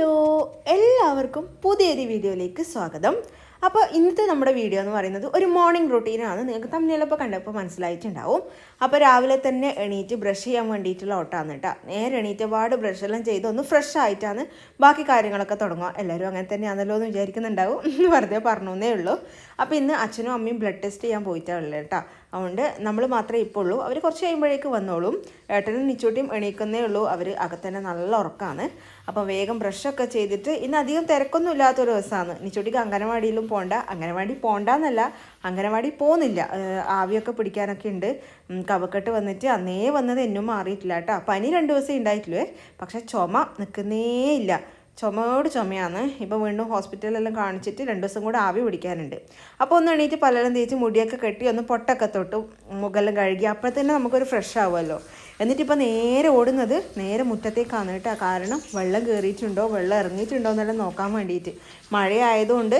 Hello എല്ലാവർക്കും പുതിയൊരു വീഡിയോയിലേക്ക് സ്വാഗതം. അപ്പോൾ ഇന്നത്തെ നമ്മുടെ വീഡിയോ എന്ന് പറയുന്നത് ഒരു മോർണിംഗ് റൊട്ടീനാണ് നിങ്ങൾക്ക് തമ്മിലപ്പോൾ കണ്ടപ്പോൾ മനസ്സിലായിട്ടുണ്ടാവും. അപ്പോൾ രാവിലെ തന്നെ എണീറ്റ് ബ്രഷ് ചെയ്യാൻ വേണ്ടിയിട്ടുള്ള ഓട്ടാണ് കേട്ടോ. നേരെ എണീറ്റ് പാട് ബ്രഷ് എല്ലാം ചെയ്ത് ഒന്ന് ഫ്രഷ് ആയിട്ടാണ് ബാക്കി കാര്യങ്ങളൊക്കെ തുടങ്ങുക. എല്ലാവരും അങ്ങനെ തന്നെയാണല്ലോ എന്ന് വിചാരിക്കുന്നുണ്ടാവും. വെറുതെ പറഞ്ഞേ ഉള്ളൂ. അപ്പോൾ ഇന്ന് അച്ഛനും അമ്മയും ബ്ലഡ് ടെസ്റ്റ് ചെയ്യാൻ പോയിട്ടാണല്ലോ കേട്ടോ. അതുകൊണ്ട് നമ്മൾ മാത്രമേ ഇപ്പോൾ ഉള്ളൂ അവർ കുറച്ച് കഴിയുമ്പോഴേക്ക് വന്നോളും. ഏട്ടനും നിച്ചോട്ടിയും എണീക്കുന്നേ ഉള്ളൂ. അവർ അകത്തന്നെ നല്ല ഉറക്കമാണ് അപ്പോൾ വേഗം ബ്രഷൊക്കെ ചെയ്തിട്ട് ഇന്ന് അധികം തിരക്കൊന്നും ഇല്ലാത്തൊരു ദിവസമാണ്. നിച്ചൂട്ടിക്ക് അംഗനവാടിയിലും പോകണ്ട അംഗനവാടി പോകണ്ടെന്നല്ല അംഗനവാടി പോകുന്നില്ല ആവിയൊക്കെ പിടിക്കാനൊക്കെ ഉണ്ട്. കവക്കെട്ട് വന്നിട്ട് അന്നേ വന്നത് എന്നും മാറിയിട്ടില്ല കേട്ടോ. പനി രണ്ട് ദിവസം ഉണ്ടായിട്ടില്ലേ? പക്ഷേ ചുമ നിൽക്കുന്നേ ഇല്ല ചുമയോട് ചുമയാണ്. ഇപ്പോൾ വീണ്ടും ഹോസ്പിറ്റലിലെല്ലാം കാണിച്ചിട്ട് രണ്ട് ദിവസം കൂടെ ആവി പിടിക്കാനുണ്ട്. അപ്പോൾ ഒന്ന് എണീറ്റ് പലരും തേച്ച് മുടിയൊക്കെ കെട്ടി ഒന്ന് പൊട്ടൊക്കെ തൊട്ട് മുകളിലും കഴുകി അപ്പോഴത്തന്നെ നമുക്കൊരു ഫ്രഷ് ആവുമല്ലോ. എന്നിട്ടിപ്പോൾ നേരെ ഓടുന്നത് നേരെ മുറ്റത്തേക്കാണ് കേട്ടോ. കാരണം വെള്ളം കയറിയിട്ടുണ്ടോ വെള്ളം ഇറങ്ങിയിട്ടുണ്ടോ എന്നെല്ലാം നോക്കാൻ വേണ്ടിയിട്ട്. മഴയായതുകൊണ്ട്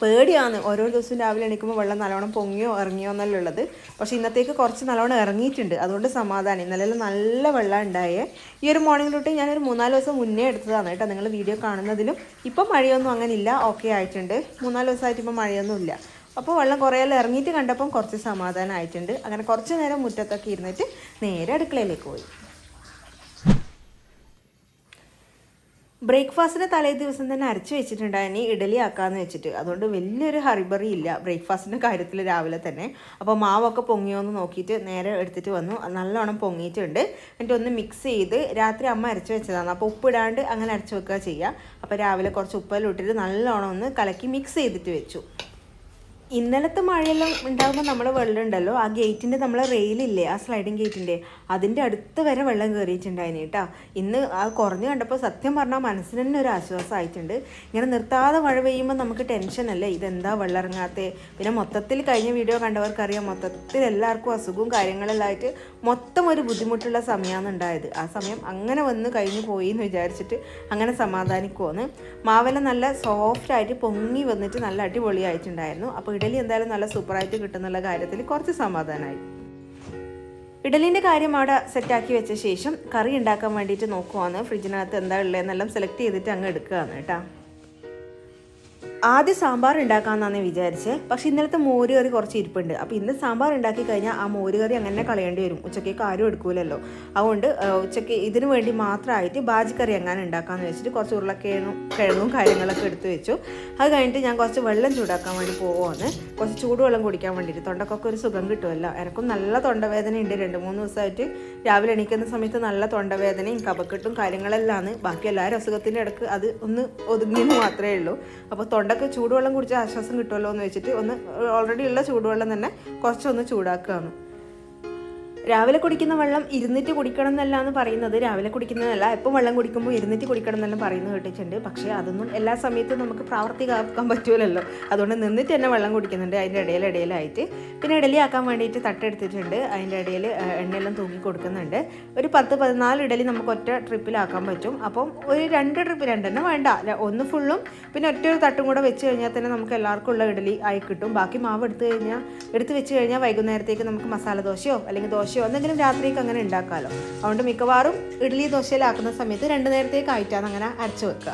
പേടിയാണ്. ഓരോ ദിവസവും രാവിലെ എണീക്കുമ്പോൾ വെള്ളം നല്ലോണം പൊങ്ങിയോ ഇറങ്ങിയോ എന്നല്ല ഉള്ളത്. പക്ഷേ ഇന്നത്തേക്ക് കുറച്ച് നല്ലോണം ഇറങ്ങിയിട്ടുണ്ട്. അതുകൊണ്ട് സമാധാനം. ഇന്നലെ നല്ല വെള്ളം ഉണ്ടായേ. ഈ ഒരു മോർണിംഗ് റൂട്ട് ഞാനൊരു മൂന്നാൽ ദിവസം മുന്നേ എടുത്തതാണ് കേട്ടോ നിങ്ങൾ വീഡിയോ കാണുന്നതിലും. ഇപ്പം മഴയൊന്നും അങ്ങനെ ഇല്ല. ഓക്കെ ആയിട്ടുണ്ട്. മൂന്നാൽ ദിവസമായിട്ട് ഇപ്പം മഴയൊന്നും ഇല്ല. അപ്പോൾ വെള്ളം കുറേയെല്ലാം ഇറങ്ങിയിട്ട് കണ്ടപ്പം കുറച്ച് സമാധാനം ആയിട്ടുണ്ട്. അങ്ങനെ കുറച്ച് നേരം മുറ്റത്തൊക്കെ ഇരുന്നിട്ട് നേരെ അടുക്കളയിലേക്ക് പോയി. ബ്രേക്ക്ഫാസ്റ്റിന് തലേ ദിവസം തന്നെ അരച്ച് വെച്ചിട്ടുണ്ടായിനി ഇഡലി ആക്കാന്ന് വെച്ചിട്ട്. അതുകൊണ്ട് വലിയൊരു ഹറിബറി ഇല്ല ബ്രേക്ക്ഫാസ്റ്റിന്റെ കാര്യത്തിൽ രാവിലെ തന്നെ. അപ്പോൾ മാവൊക്കെ പൊങ്ങിയോ എന്ന് നോക്കിയിട്ട് നേരെ എടുത്തിട്ട് വന്നു. നല്ലോണം പൊങ്ങിയിട്ടുണ്ട്. എന്നിട്ട് ഒന്ന് മിക്സ് ചെയ്ത് രാത്രി അമ്മ അരച്ച് വെച്ചതാണ്. അപ്പോൾ ഉപ്പിടാണ്ട് അങ്ങനെ അരച്ച് വെക്കുക ചെയ്യുക അപ്പോൾ രാവിലെ കുറച്ച് ഉപ്പെല്ലാം ഇട്ടിട്ട് നല്ലോണം ഒന്ന് കലക്കി മിക്സ് ചെയ്തിട്ട് വെച്ചു. ഇന്നലത്തെ മഴയെല്ലാം ഉണ്ടാകുമ്പോൾ നമ്മുടെ വെള്ളം ഉണ്ടല്ലോ ആ ഗേറ്റിന്റെ നമ്മളെ റെയിലില്ലേ ആ സ്ലൈഡിങ് ഗേറ്റിന്റെ അതിന്റെ അടുത്ത് വരെ വെള്ളം കയറിയിട്ടുണ്ടായിന് കേട്ടോ. ഇന്ന് ആ കുറഞ്ഞു കണ്ടപ്പോൾ സത്യം പറഞ്ഞാൽ മനസ്സിന് തന്നെ ഒരു ആശ്വാസമായിട്ടുണ്ട്. ഇങ്ങനെ നിർത്താതെ മഴ പെയ്യുമ്പോൾ നമുക്ക് ടെൻഷനല്ലേ ഇതെന്താ വെള്ളം പിന്നെ മൊത്തത്തിൽ കഴിഞ്ഞ വീഡിയോ കണ്ടവർക്കറിയാം മൊത്തത്തിൽ എല്ലാവർക്കും അസുഖവും കാര്യങ്ങളെല്ലാമായിട്ട് മൊത്തം ഒരു ബുദ്ധിമുട്ടുള്ള സമയമാണ് ഉണ്ടായത്. ആ സമയം അങ്ങനെ വന്ന് കഴിഞ്ഞു പോയി എന്ന് വിചാരിച്ചിട്ട് അങ്ങനെ സമാധാനിക്കുമെന്ന് മാവല നല്ല സോഫ്റ്റായിട്ട് പൊങ്ങി വന്നിട്ട് നല്ല അടിപൊളിയായിട്ടുണ്ടായിരുന്നു. അപ്പോൾ ഇഡലി എന്തായാലും നല്ല സൂപ്പറായിട്ട് കിട്ടുന്നുള്ള കാര്യത്തിൽ കുറച്ച് സമാധാനമായി. ഇഡലിന്റെ കാര്യം അവിടെ സെറ്റാക്കി വെച്ച ശേഷം കറി ഉണ്ടാക്കാൻ വേണ്ടിയിട്ട് നോക്കുവാണ്. ഫ്രിഡ്ജിനകത്ത് എന്താ ഉള്ളതെന്നെല്ലാം സെലക്ട് ചെയ്തിട്ട് അങ്ങ് എടുക്കുകയാണ് കേട്ടോ. ആദ്യം സാമ്പാർ ഉണ്ടാക്കാമെന്നാണ് വിചാരിച്ചത് പക്ഷേ ഇന്നലത്തെ മോര് കറി കുറച്ച് ഇരിപ്പുണ്ട്. അപ്പോൾ ഇന്ന് സാമ്പാർ ഉണ്ടാക്കി കഴിഞ്ഞാൽ ആ മോര് കറി അങ്ങനെ കളയേണ്ടി വരും. ഉച്ചക്കേക്ക് ആരും എടുക്കൂലല്ലോ. അതുകൊണ്ട് ഉച്ചയ്ക്ക് ഇതിന് വേണ്ടി മാത്രമായിട്ട് ബാജിക്കറി എങ്ങനെ ഉണ്ടാക്കാമെന്ന് വെച്ചിട്ട് കുറച്ച് ഉരുളക്കിഴങ്ങും കിഴങ്ങും കാര്യങ്ങളൊക്കെ എടുത്തു വെച്ചു. അത് കഴിഞ്ഞിട്ട് ഞാൻ കുറച്ച് വെള്ളം ചൂടാക്കാൻ വേണ്ടി പോവുകയാണ് കുറച്ച് ചൂടുവെള്ളം കുടിക്കാൻ വേണ്ടിയിട്ട്. തൊണ്ടക്കൊക്കെ ഒരു സുഖം കിട്ടുമല്ലോ എനക്കും നല്ല തൊണ്ടവേദന ഉണ്ട് രണ്ട് മൂന്ന് ദിവസമായിട്ട് രാവിലെ എണീക്കുന്ന സമയത്ത് നല്ല തൊണ്ടവേദനയും കപക്കെട്ടും കാര്യങ്ങളെല്ലാം ആണ് ബാക്കി എല്ലാവരും അസുഖത്തിന്റെ ഇടയ്ക്ക് അത് ഒന്ന് ഒതുങ്ങിയെന്ന് മാത്രമേ ഉള്ളൂ. അപ്പോൾ തൊണ്ടക്ക് ചൂടുവെള്ളം കുടിച്ചാൽ ആശ്വാസം കിട്ടുമല്ലോ എന്ന് വെച്ചിട്ട് ഒന്ന് ഓൾറെഡി ഉള്ള ചൂടുവെള്ളം തന്നെ കുറച്ചൊന്ന് ചൂടാക്കുകയാണ്. രാവിലെ കുടിക്കുന്ന വെള്ളം ഇരുന്നിട്ട് കുടിക്കണം എന്നല്ല എന്ന് പറയുന്നത്. രാവിലെ കുടിക്കുന്നതല്ല എപ്പം വെള്ളം കുടിക്കുമ്പോൾ ഇരുന്നിട്ട് കുടിക്കണം എന്നെല്ലാം പറയുന്നത് കേട്ടിട്ടുണ്ട്. പക്ഷേ അതൊന്നും എല്ലാ സമയത്തും നമുക്ക് പ്രാവർത്തികമാക്കാൻ പറ്റുമല്ലോ അതുകൊണ്ട് നിന്നിട്ട് തന്നെ വെള്ളം കുടിക്കുന്നുണ്ട്. അതിന്റെ ഇടയിൽ ഇടയിലായിട്ട്. പിന്നെ ഇഡലി ആക്കാൻ വേണ്ടിയിട്ട് തട്ടെടുത്തിട്ടുണ്ട്. അതിന്റെ ഇടയിൽ എണ്ണയെല്ലാം തൂങ്ങി കൊടുക്കുന്നുണ്ട്. ഒരു പത്ത് പതിനാല് ഇഡലി നമുക്ക് ഒറ്റ ട്രിപ്പിലാക്കാൻ പറ്റും. അപ്പം ഒരു രണ്ട് ട്രിപ്പ് രണ്ടെണ്ണം വേണ്ട. ഒന്ന് ഫുള്ളും പിന്നെ ഒറ്റ ഒരു തട്ടും കൂടെ വെച്ച് കഴിഞ്ഞാൽ തന്നെ നമുക്ക് എല്ലാവർക്കും ഉള്ള ഇഡലി ആയി കിട്ടും. ബാക്കി മാവ് എടുത്തു കഴിഞ്ഞാൽ എടുത്ത് വെച്ച് കഴിഞ്ഞാൽ വൈകുന്നേരത്തേക്ക് നമുക്ക് മസാല ദോശയോ അല്ലെങ്കിൽ ദോശയോ എന്തെങ്കിലും രാത്രിക്ക് അങ്ങനെ ഉണ്ടാക്കാമല്ലോ അതുകൊണ്ട് മിക്കവാറും ഇഡ്ഡലി ദോശയിലാക്കുന്ന സമയത്ത് രണ്ട് നേരത്തേക്ക് ആയിട്ടാണ് അങ്ങനെ അരച്ച് വെക്കുക.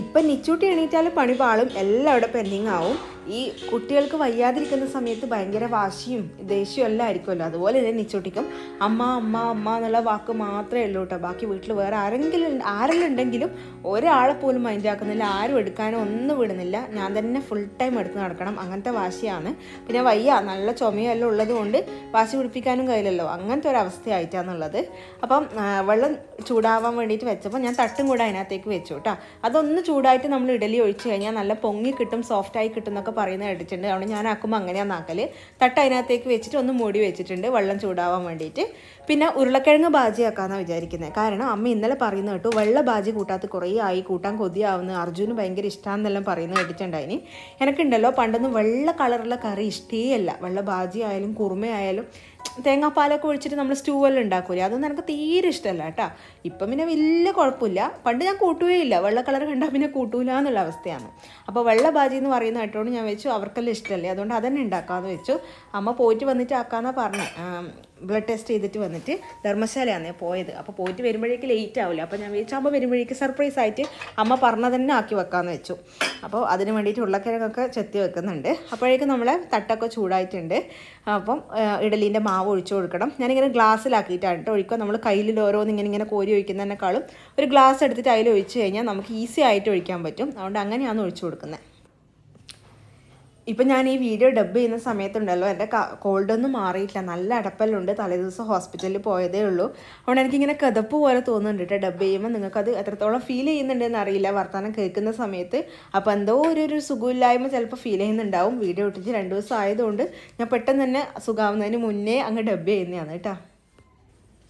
ഇപ്പം നിച്ചൂട്ടി എണീറ്റാൽ പണി പാളും എല്ലാം അവിടെ പെൻഡിങ് ആവും ഈ കുട്ടികൾക്ക് വയ്യാതിരിക്കുന്ന സമയത്ത് ഭയങ്കര വാശിയും ദേഷ്യവും എല്ലാം ആയിരിക്കുമല്ലോ. അതുപോലെ തന്നെ നിച്ചോട്ടിക്കും. അമ്മ അമ്മ അമ്മ എന്നുള്ള വാക്ക് മാത്രമേ ഉള്ളൂ കേട്ടോ. ബാക്കി വീട്ടിൽ വേറെ ആരെങ്കിലും ആരെല്ലാം ഉണ്ടെങ്കിലും ഒരാളെ പോലും മൈൻഡ് ആക്കുന്നില്ല. ആരും എടുക്കാനോ ഒന്നും വിടുന്നില്ല. ഞാൻ തന്നെ ഫുൾ ടൈം എടുത്ത് നടക്കണം. അങ്ങനത്തെ വാശിയാണ്. പിന്നെ വയ്യ നല്ല ചുമയെല്ലാം ഉള്ളത് കൊണ്ട് വാശി പിടിപ്പിക്കാനും കഴിയില്ലല്ലോ. അങ്ങനത്തെ ഒരു അവസ്ഥയായിട്ടാണുള്ളത്. അപ്പം വെള്ളം ചൂടാവാൻ വേണ്ടിയിട്ട് വെച്ചപ്പോൾ ഞാൻ തട്ടും കൂടെ അതിനകത്തേക്ക് വെച്ചു കേട്ടോ. അതൊന്ന് ചൂടായിട്ട് നമ്മൾ ഇഡലി ഒഴിച്ച് കഴിഞ്ഞാൽ നല്ല പൊങ്ങി കിട്ടും സോഫ്റ്റായി കിട്ടും എന്നൊക്കെ പറയുന്നത് കേട്ടിട്ടുണ്ട്. അതുകൊണ്ട് ഞാൻ ആക്കുമ്പോൾ അങ്ങനെയാണ് ആക്കൽ തട്ട് അതിനകത്തേക്ക് വെച്ചിട്ട് ഒന്ന് മൂടി വെച്ചിട്ടുണ്ട്. വെള്ളം ചൂടാവാൻ വേണ്ടിയിട്ട്. പിന്നെ ഉരുളക്കിഴങ്ങ് ബാജി ആക്കാമെന്നാണ് വിചാരിക്കുന്നത് കാരണം അമ്മ ഇന്നലെ പറയുന്നത് കേട്ടു വെള്ള ബാജി കൂട്ടാത്ത കുറേ ആയി കൂട്ടാൻ കൊതിയാവുന്ന. അർജുന് ഭയങ്കര ഇഷ്ടമാണെന്നെല്ലാം പറയുന്നത് കേട്ടിട്ടുണ്ടായിനി എനിക്കുണ്ടല്ലോ പണ്ടൊന്നും വെള്ള കളറുള്ള കറി ഇഷ്ടേ അല്ല വെള്ള ബാജി ആയാലും കുറുമയായാലും തേങ്ങാപ്പാലൊക്കെ ഒഴിച്ചിട്ട് നമ്മൾ സ്റ്റൂവെല്ലാം ഉണ്ടാക്കൂലേ? അതൊന്നും എനിക്ക് തീരെ ഇഷ്ടമല്ല കേട്ടോ. ഇപ്പം പിന്നെ വലിയ കുഴപ്പമില്ല. പണ്ട് ഞാൻ കൂട്ടുകേ ഇല്ല വെള്ള കളർ കണ്ടാൽ പിന്നെ കൂട്ടൂല എന്നുള്ള അവസ്ഥയാണ്. അപ്പോൾ വെള്ള ബാജി എന്ന് പറയുന്ന കേട്ടോണ്ട് ഞാൻ വെച്ചു അവർക്കെല്ലാം ഇഷ്ടമല്ലേ അതുകൊണ്ട് അതന്നെ ഉണ്ടാക്കാമെന്ന് വെച്ചു. അമ്മ പോയിട്ട് വന്നിട്ട് ആക്കാമെന്നാണ് പറഞ്ഞത് ബ്ലഡ് ടെസ്റ്റ് ചെയ്തിട്ട് വന്നിട്ട് ധർമ്മശാലയാണ് പോയത്. അപ്പോൾ പോയിട്ട് വരുമ്പോഴേക്ക് ലേറ്റ് ആവില്ല അപ്പോൾ ഞാൻ വിളിച്ചാകുമ്പോൾ വരുമ്പോഴേക്ക് സർപ്രൈസ് ആയിട്ട് അമ്മ പറഞ്ഞ തന്നെ ആക്കി വെക്കാമെന്ന് വെച്ചു. അപ്പോൾ അതിന് വേണ്ടിയിട്ട് ഉരുളക്കിഴങ്ങൊക്കെ ചെത്തി വെക്കുന്നുണ്ട്. അപ്പോഴേക്കും നമ്മളെ തട്ടൊക്കെ ചൂടായിട്ടുണ്ട്. അപ്പം ഇഡലീന്റെ മാവ് ഒഴിച്ചു കൊടുക്കണം. ഞാനിങ്ങനെ ഗ്ലാസ്സിലാക്കിയിട്ടാണ് കേട്ടോ. ഒഴിക്കുക നമ്മൾ കയ്യിൽ ഓരോന്ന് ഇങ്ങനെ ഇങ്ങനെ കോരി ഒഴിക്കുന്നതിനേക്കാളും ഒരു ഗ്ലാസ് എടുത്തിട്ട് അതിൽ ഒഴിച്ച് കഴിഞ്ഞാൽ നമുക്ക് ഈസി ആയിട്ട് ഒഴിക്കാൻ പറ്റും. അതുകൊണ്ട് അങ്ങനെയാണ് ഒഴിച്ചു കൊടുക്കുന്നത്. ഇപ്പം ഞാൻ ഈ വീഡിയോ ഡബ് ചെയ്യുന്ന സമയത്തുണ്ടല്ലോ എന്റെ കോൾഡൊന്നും മാറിയിട്ടില്ല. നല്ല അടപ്പല്ലുണ്ട്. തലേദിവസം ഹോസ്പിറ്റലിൽ പോയതേ ഉള്ളൂ. അതുകൊണ്ട് എനിക്കിങ്ങനെ കഥപ്പ് പോലെ തോന്നുന്നുണ്ട് കേട്ടോ ഡബ് ചെയ്യുമ്പോൾ നിങ്ങൾക്കത് എത്രത്തോളം ഫീൽ ചെയ്യുന്നുണ്ടെന്ന് അറിയില്ല. വർത്തമാനം കേൾക്കുന്ന സമയത്ത്. അപ്പോൾ എന്തോ ഒരു ഒരു സുഖമില്ലായ്മ ചിലപ്പോൾ ഫീൽ ചെയ്യുന്നുണ്ടാവും. വീഡിയോ ഇട്ടിട്ട് രണ്ട് ദിവസം ആയതുകൊണ്ട് ഞാൻ പെട്ടെന്ന് തന്നെ സുഖാവുന്നതിന് മുന്നേ അങ്ങ് ഡബ് ചെയ്യുന്നതാണ് കേട്ടോ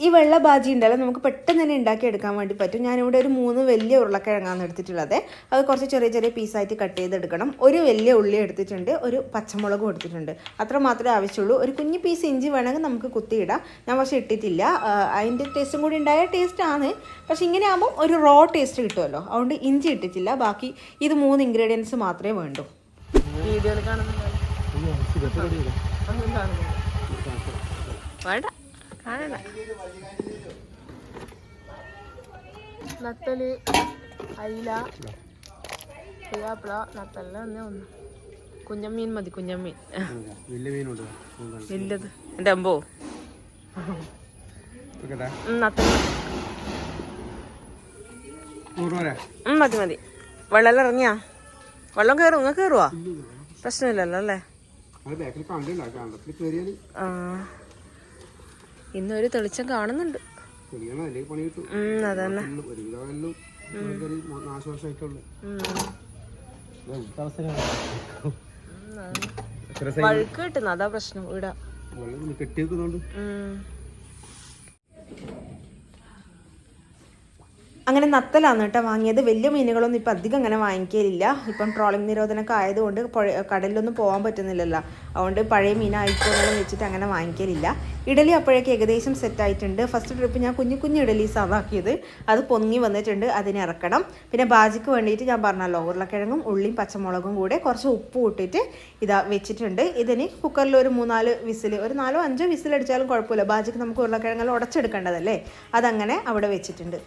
ഈ വെള്ള ബാജി ഉണ്ടല്ലോ നമുക്ക് പെട്ടെന്ന് തന്നെ ഉണ്ടാക്കി എടുക്കാൻ വേണ്ടി പറ്റും. ഞാനിവിടെ ഒരു മൂന്ന് വലിയ ഉരുളക്കിഴങ്ങാണ് എടുത്തിട്ടുള്ളത്. അത് കുറച്ച് ചെറിയ ചെറിയ പീസായിട്ട് കട്ട് ചെയ്തെടുക്കണം. ഒരു വലിയ ഉള്ളി എടുത്തിട്ടുണ്ട് ഒരു പച്ചമുളകും എടുത്തിട്ടുണ്ട്. അത്ര മാത്രമേ ആവശ്യമുള്ളൂ. ഒരു കുഞ്ഞു പീസ് ഇഞ്ചി വേണമെങ്കിൽ നമുക്ക് കുത്തിയിടാം. ഞാൻ പക്ഷേ ഇട്ടിട്ടില്ല. അതിന്റെ ടേസ്റ്റും കൂടി ഉണ്ടായ ടേസ്റ്റാണ് ആണ്. പക്ഷേ ഇങ്ങനെ ആകുമ്പോൾ ഒരു റോ ടേസ്റ്റ് കിട്ടുമല്ലോ. അതുകൊണ്ട് ഇഞ്ചി ഇട്ടിട്ടില്ല. ബാക്കി ഇത് മൂന്ന് ഇൻഗ്രീഡിയൻസ് മാത്രമേ വേണ്ടൂ. വീഡിയോയിൽ കാണുന്നുണ്ടോ? വേണ്ട. കാണണ്ട നത്തൽ അയില പുയ്യാപ്പിള നത്തല്ല ഒന്നേ ഒന്ന് കുഞ്ഞമ്മീൻ മതി കുഞ്ഞമ്മീൻ. വലിയത് എന്റെ വലുത്. എന്റെ അമ്പോ? നത്തൽ മതി. മതി മതി. വെള്ളം ഇറങ്ങിയാ? വെള്ളം കയറും ഇങ്ങ കയറുവാ പ്രശ്നമില്ലല്ലോ അല്ലേ? ആ. ഇന്നൊരു തെളിച്ചം കാണുന്നുണ്ട്. അതന്നെ. വഴുക്ക് കിട്ടുന്നു. അതാ പ്രശ്നം ഇവിടെ. വെള്ളം കെട്ടി വെക്കുന്നുണ്ട് അങ്ങനെ നത്തലാണ് കേട്ടോ വാങ്ങിയത്. വലിയ മീനുകളൊന്നും ഇപ്പം അധികം അങ്ങനെ വാങ്ങിക്കലില്ല. ഇപ്പം ട്രോളിംഗ് നിരോധനമൊക്കെ ആയതുകൊണ്ട് കടലിലൊന്നും പോകാൻ പറ്റുന്നില്ലല്ലോ. അതുകൊണ്ട് പഴയ മീനായിക്കോളെന്ന് വെച്ചിട്ട് അങ്ങനെ വാങ്ങിക്കലില്ല. ഇഡലി അപ്പോഴേക്ക് ഏകദേശം സെറ്റായിട്ടുണ്ട് ഫസ്റ്റ് ട്രിപ്പ് ഞാൻ കുഞ്ഞു കുഞ്ഞു ഇഡലീസ് ആക്കിയത് അത് പൊങ്ങി വന്നിട്ടുണ്ട്. അതിന് ഇറക്കണം. പിന്നെ ബാജിക്ക് വേണ്ടിയിട്ട് ഞാൻ പറഞ്ഞല്ലോ ഉരുളക്കിഴങ്ങും ഉള്ളിയും പച്ചമുളകും കൂടെ കുറച്ച് ഉപ്പ് ഇട്ടിട്ട് ഇതാ വെച്ചിട്ടുണ്ട്. ഇതിന് കുക്കറിൽ ഒരു മൂന്നാൽ വിസിൽ ഒരു നാലോ അഞ്ചോ വിസിലടിച്ചാലും കുഴപ്പമില്ല. ബാജിക്ക് നമുക്ക് ഉരുളക്കിഴങ്ങെല്ലാം ഉടച്ചെടുക്കേണ്ടതല്ലേ? അതങ്ങനെ അവിടെ വെച്ചിട്ടുണ്ട്.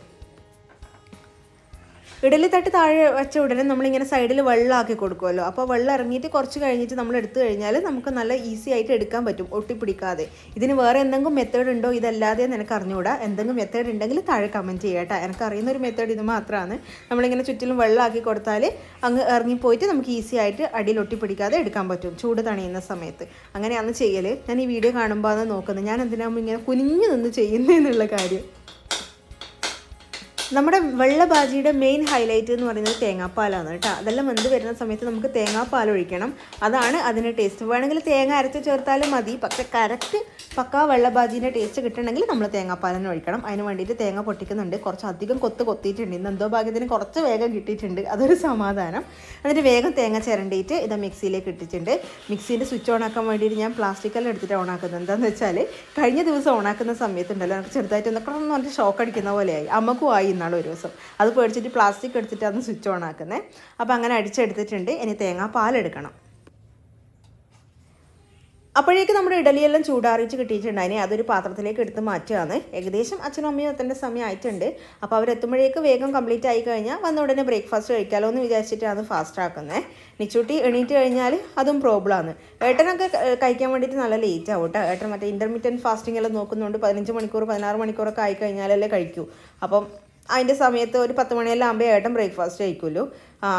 ഇഡലി തട്ട് താഴെ വെച്ച ഉടനെ നമ്മളിങ്ങനെ സൈഡിൽ വെള്ളമാക്കി കൊടുക്കുമല്ലോ. അപ്പോൾ വെള്ളം ഇറങ്ങിയിട്ട് കുറച്ച് കഴിഞ്ഞിട്ട് നമ്മൾ എടുത്തു കഴിഞ്ഞാൽ നമുക്ക് നല്ല ഈസി ആയിട്ട് എടുക്കാൻ പറ്റും ഒട്ടിപ്പിടിക്കാതെ. ഇതിന് വേറെ എന്തെങ്കിലും മെത്തേഡ് ഉണ്ടോ ഇതല്ലാതെ നിനക്ക് അറിഞ്ഞുകൂടാ എന്തെങ്കിലും മെത്തേഡ് ഉണ്ടെങ്കിൽ താഴെ കമന്റ് ചെയ്യട്ടെ. എനിക്ക് അറിയുന്ന ഒരു മെത്തേഡ് ഇത് മാത്രമാണ് നമ്മളിങ്ങനെ ചുറ്റിലും വെള്ളമാക്കി കൊടുത്താൽ അങ്ങ് ഇറങ്ങിപ്പോയിട്ട് നമുക്ക് ഈസി ആയിട്ട് അടിയിൽ ഒട്ടിപ്പിടിക്കാതെ എടുക്കാൻ പറ്റും. ചൂട് തണിയുന്ന സമയത്ത്. അങ്ങനെയാണ് ചെയ്യൽ ഞാൻ ഈ വീഡിയോ കാണുമ്പോൾ അത് നോക്കുന്നത്. ഞാൻ എന്തിനാകുമ്പോൾ ഇങ്ങനെ കുനിഞ്ഞു നിന്ന് ചെയ്യുന്നതെന്നുള്ള കാര്യം. നമ്മുടെ വെള്ള ബാജിയുടെ മെയിൻ ഹൈലൈറ്റ് എന്ന് പറയുന്നത് തേങ്ങാപ്പാലാണ് കേട്ടോ. അതെല്ലാം വെന്ത് വരുന്ന സമയത്ത് നമുക്ക് തേങ്ങാപ്പാൽ ഒഴിക്കണം. അതാണ് അതിന്റെ ടേസ്റ്റ് വേണമെങ്കിൽ തേങ്ങ അരച്ച് ചേർത്താലും മതി. പക്ഷെ കറക്റ്റ് പക്കാ വെള്ള ബാജീന്റെ ടേസ്റ്റ് കിട്ടണമെങ്കിൽ നമ്മൾ തേങ്ങാപ്പാൽ തന്നെ ഒഴിക്കണം. അതിന് വേണ്ടിയിട്ട് തേങ്ങ പൊട്ടിക്കുന്നുണ്ട്. കുറച്ച് അധികം കൊത്ത് കൊത്തിയിട്ടുണ്ട്. ഇന്ന് എന്തോ ഭാഗ്യത്തിന് കുറച്ച് വേഗം കിട്ടിയിട്ടുണ്ട്. അതൊരു സമാധാനം. എന്നിട്ട് വേഗം തേങ്ങ ചിരണ്ടിയിട്ട് ഇത് മിക്സിയിലേക്ക് ഇട്ടിട്ടുണ്ട്. മിക്സീന്റെ സ്വിച്ച് ഓൺ ആക്കാൻ വേണ്ടിയിട്ട് ഞാൻ പ്ലാസ്റ്റിക്കെല്ലാം എടുത്തിട്ട് ഓൺ ആക്കുന്നത്. എന്താണെന്ന് വെച്ചാൽ കഴിഞ്ഞ ദിവസം ഓൺ ആക്കുന്ന സമയത്തുണ്ടല്ലോ എനിക്ക് ചെറുതായിട്ട് ഒന്ന് എന്ന് ഷോക്ക് അടിക്കുന്ന പോലെയായി. അമ്മക്കും ആയി ഇന്നാളെ ഒരു ദിവസം. അത് പേടിച്ചിട്ട് പ്ലാസ്റ്റിക് എടുത്തിട്ട് അതൊന്ന് സ്വിച്ച് ഓൺ ആക്കുന്നത് അപ്പോൾ അങ്ങനെ അടിച്ചെടുത്തിട്ടുണ്ട്. ഇനി തേങ്ങാ പാലെടുക്കണം അപ്പോഴേക്ക് നമ്മുടെ ഇഡലിയെല്ലാം ചൂടാറിച്ച് കിട്ടിയിട്ടുണ്ടായിനെ അതൊരു പാത്രത്തിലേക്ക് എടുത്ത് മാറ്റുകയാണ്. ഏകദേശം അച്ഛനും അമ്മയും എത്തേണ്ട സമയം ആയിട്ടുണ്ട് അപ്പോൾ അവരെത്തുമ്പോഴേക്ക് വേഗം കംപ്ലീറ്റ് ആയി കഴിഞ്ഞാൽ വന്ന ഉടനെ ബ്രേക്ക്ഫാസ്റ്റ് കഴിക്കാമല്ലോ എന്ന് വിചാരിച്ചിട്ടാണ് ഫാസ്റ്റ് ആക്കുന്നത് നിച്ചൂട്ടി എണീറ്റ് കഴിഞ്ഞാൽ അതും പ്രോബ്ലമാണ് ഏട്ടനൊക്കെ കഴിക്കാൻ വേണ്ടിയിട്ട് നല്ല ലേറ്റ് ആവും കേട്ടോ ഏട്ടൻ മറ്റേ ഇന്റർമീഡിയറ്റ് ഫാസ്റ്റിംഗ് എല്ലാം നോക്കുന്നുണ്ട് പതിനഞ്ച് മണിക്കൂർ പതിനാറ് മണിക്കൂറൊക്കെ ആയി കഴിഞ്ഞാലല്ലേ കഴിക്കൂ. അപ്പം അതിന്റെ സമയത്ത് ഒരു പത്ത് മണിയെല്ലാം ആകുമ്പോൾ ഏട്ടൻ ബ്രേക്ക്ഫാസ്റ്റ് കഴിക്കുമല്ലോ